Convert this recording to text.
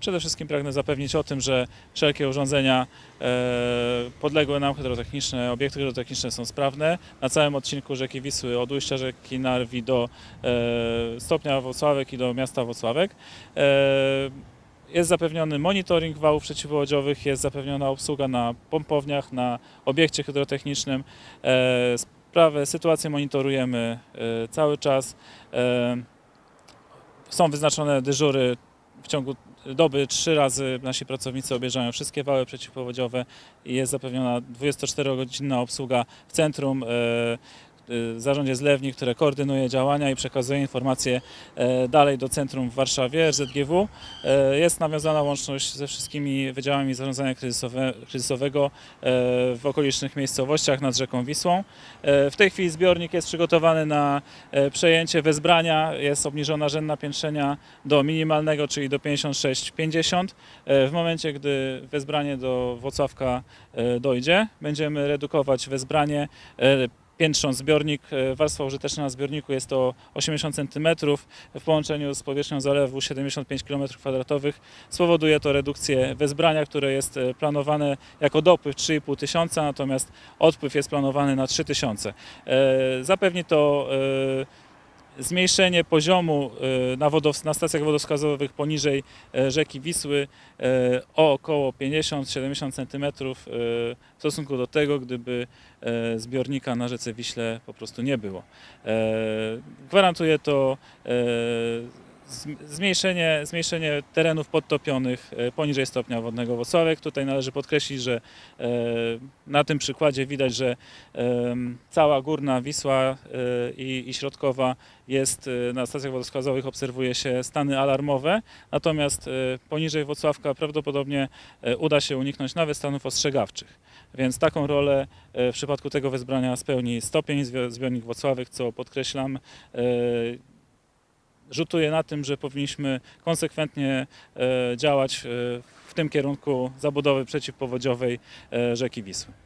Przede wszystkim pragnę zapewnić o tym, że wszelkie urządzenia e, podległe nam hydrotechniczne, obiekty hydrotechniczne są sprawne. Na całym odcinku rzeki Wisły od ujścia rzeki Narwi do e, stopnia Włocławek i do miasta Włocławek. E, jest zapewniony monitoring wałów przeciwpowodziowych, jest zapewniona obsługa na pompowniach, na obiekcie hydrotechnicznym. Sprawę, sytuację monitorujemy cały czas. Są wyznaczone dyżury w ciągu doby trzy razy nasi pracownicy objeżdżają wszystkie wały przeciwpowodziowe i jest zapewniona 24-godzinna obsługa w centrum. W zarządzie zlewni, które koordynuje działania i przekazuje informacje e, dalej do centrum w Warszawie, RZGW. E, Jest nawiązana łączność ze wszystkimi wydziałami zarządzania kryzysowe, kryzysowego e, w okolicznych miejscowościach nad rzeką Wisłą. W tej chwili zbiornik jest przygotowany na przejęcie wezbrania. Jest obniżona rzędna piętrzenia do minimalnego, czyli do 56,50. E, W momencie, gdy wezbranie do Włocławka dojdzie, będziemy redukować wezbranie piętrząc zbiornik. E, Warstwa użyteczna na zbiorniku jest to 80 cm w połączeniu z powierzchnią zalewu 75 km2. Spowoduje to redukcję wezbrania, które jest e, planowane jako dopływ 3,5 tysiąca, natomiast odpływ jest planowany na 3 tysiące. E, Zapewni to zmniejszenie poziomu e, na, na stacjach wodowskazowych poniżej e, rzeki Wisły e, o około 50-70 cm w stosunku do tego, gdyby e, zbiornika na rzece Wiśle po prostu nie było. E, Gwarantuje to e, Zmniejszenie, zmniejszenie terenów podtopionych e, poniżej stopnia wodnego Włocławek. Tutaj należy podkreślić, że e, na tym przykładzie widać, że cała górna Wisła e, i, i środkowa jest na stacjach wodoskladowych obserwuje się stany alarmowe, natomiast poniżej wocławka prawdopodobnie uda się uniknąć nawet stanów ostrzegawczych. Więc taką rolę w przypadku tego wezbrania spełni stopień zbiornik wocławek, co podkreślam. Rzutuje na tym, że powinniśmy konsekwentnie e, działać e, w tym kierunku zabudowy przeciwpowodziowej e, rzeki Wisły.